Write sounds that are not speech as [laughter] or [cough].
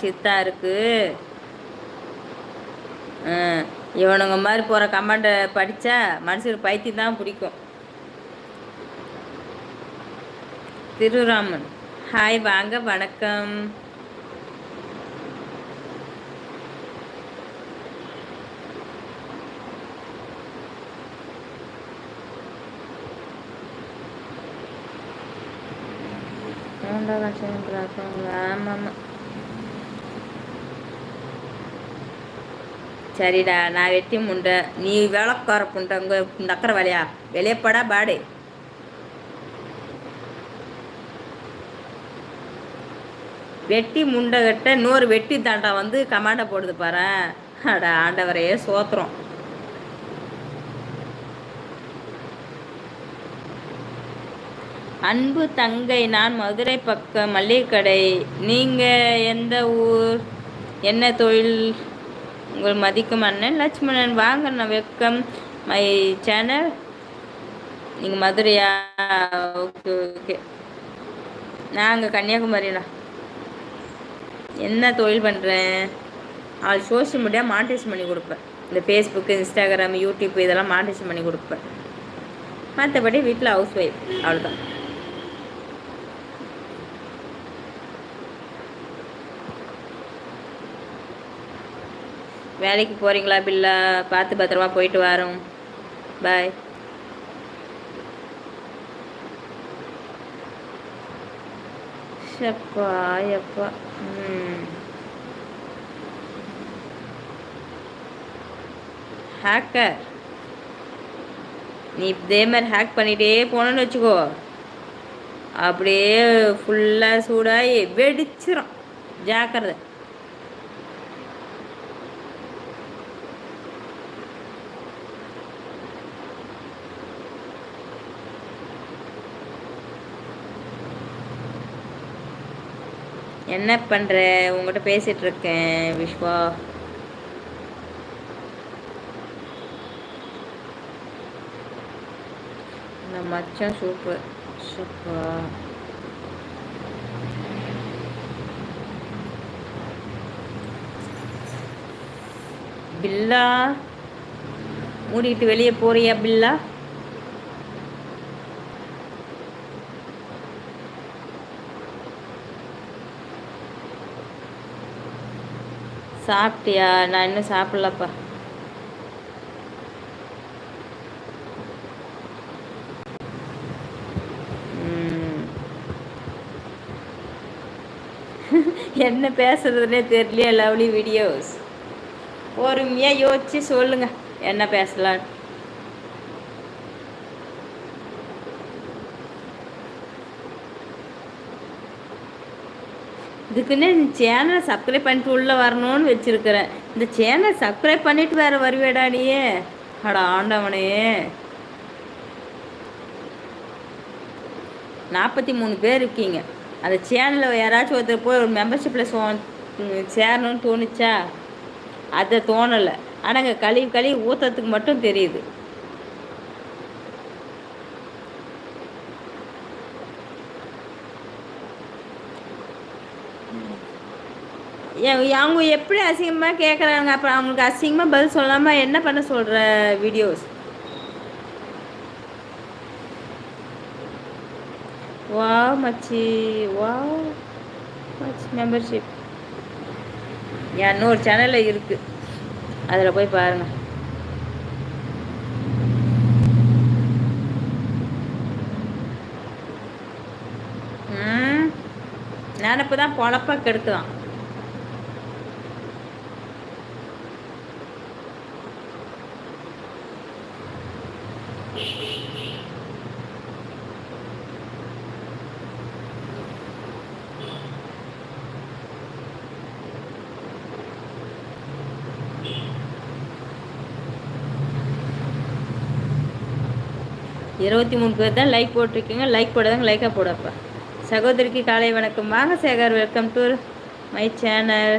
சித்தா தான் இருக்கு இவனுங்க மாதிரி போகிற கமெண்ட்டை படித்தா மனுஷனுக்கு பைத்தியம் தான் பிடிக்கும். திருராமன். ஹாய் வாங்க வணக்கம். ஆமாம். சரிடா நான் வெட்டி முண்டை. நீ வேலைக்கார புண்டை உங்க நக்கிற வேலையா? வெளியப்படா பாடு வெட்டி முண்டை கட்ட இன்னொரு வெட்டி தாண்டா வந்து கமாண்டை போடுது பாரு. அட ஆண்டவரையே சோத்துறோம் அன்பு தங்கை நான் மதுரை பக்கம் மல்லிகை கடை. நீங்கள் எந்த ஊர்? என்ன தொழில்? உங்கள் மதிக்கும் அண்ணன் லட்சுமணன் வாங்க நான் வெக்கம். My channel. நீங்கள் மதுரையா? Okay okay. நாங்கள் கன்னியாகுமரிண்ணா. என்ன தொழில் பண்ணுறேன் அவள் சோஷியல் மீடியா மானிட்டேஷன் பண்ணி கொடுப்பேன். இந்த ஃபேஸ்புக்கு இன்ஸ்டாகிராம் யூடியூப் இதெல்லாம் மானிட்டேஷன் பண்ணி கொடுப்பேன். மற்றபடி வீட்டில் ஹவுஸ் ஒய்ஃப் அவ்வளோதான் வேலைக்கு போகிறீங்களா பில்லா? பார்த்து பத்திரமா போயிட்டு வரோம். பாய் எப்பா எப்பா ஹேக்கர் நீ இதே மாதிரி ஹேக் பண்ணிகிட்டே போனோன்னு வச்சுக்கோ. அப்படியே ஃபுல்லாக சூடாகி வெடிச்சிடும் ஜாக்கிரதை. என்ன பண்ணுற உங்கள்கிட்ட பேசிகிட்டு இருக்கேன் விஸ்வா இந்த மச்சம் சூப்பர் சூப்பர் பில்லா மூடிட்டு வெளியே போறியா பில்லா? சாப்பிட்டியா? நான் இன்னும் சாப்பிட்லப்பா. [laughs] என்ன பேசுறதுனே தெரியல லவ்லி வீடியோஸ். பொறுமையாக யோசிச்சு சொல்லுங்க என்ன பேசலான்னு இதுக்குன்னு சேனலை சப்ஸ்கிரைப் பண்ணிட்டு உள்ளே வரணும்னு வச்சுருக்கிறேன். இந்த சேனலை சப்ஸ்கிரைப் பண்ணிட்டு வேறு வருவேடா நீயே அட ஆண்டவனே. நாற்பத்தி மூணு பேர் இருக்கீங்க. அந்த சேனலில் யாராச்சும் ஒருத்தர் போய் ஒரு மெம்பர்ஷிப்பில் சோ சேரணும்னு தோணுச்சா? அதை தோணலை. ஆனால் கழுவி கழுவி ஊற்றுறதுக்கு மட்டும் தெரியுது. அவங்க எப்படி அசிங்கமாக கேட்குறாங்க அப்புறம் அவங்களுக்கு அசிங்கமாக பதில் சொல்லாமல் என்ன பண்ண சொல்கிற வீடியோஸ் வா மச்சி. வா மச்சி. மெம்பர்ஷிப் இன்னொரு சேனலில் இருக்குது அதில் போய் பாருங்கள் நினப்பு தான் பொழப்பா கெடுக்குதான். இருபத்தி மூணு பேர் தான் லைக் போட்டிருக்கீங்க. லைக் போடாதாங்க லைக்காக போடப்பா சகோதரிக்கு காலை வணக்கம். வாங்க Sekar welcome to my channel